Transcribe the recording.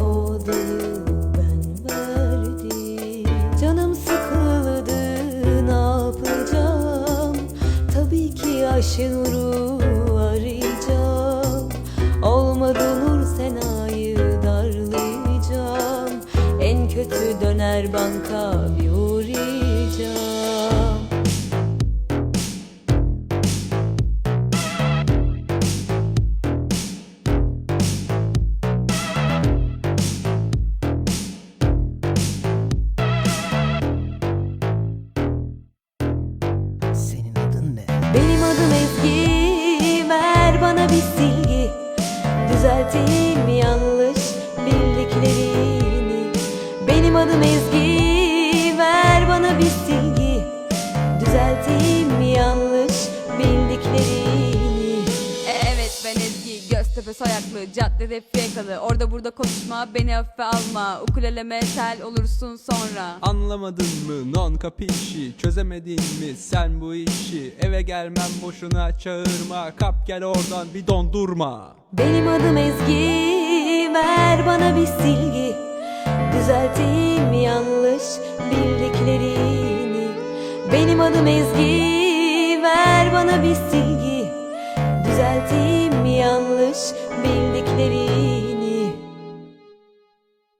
o dalı ben verdim Canım sıkıldı ne yapacağım? Tabii ki Ayşenur'u arayacağım. Olmadı Nur Sena'yı darlayacağım. En kötü döner banka bir uğrayacağım Benim adım Ezgi Ver bana bir silgi. Düzelteyim Göztepe soyaklı caddede fiyakalı. Orada burada konuşma beni hafife alma. Ukuleleme tel olursun sonra. Anlamadın mı? Non capisci Çözemedin mi sen bu işi? Eve gelmem boşuna çağırma. Kap gel oradan bir dondurma. Benim adım Ezgi. Ver bana bir silgi. Düzelteyim yanlış bildiklerini? Benim adım Ezgi. Ver bana bir silgi Düzelteyim yanlış bildiklerini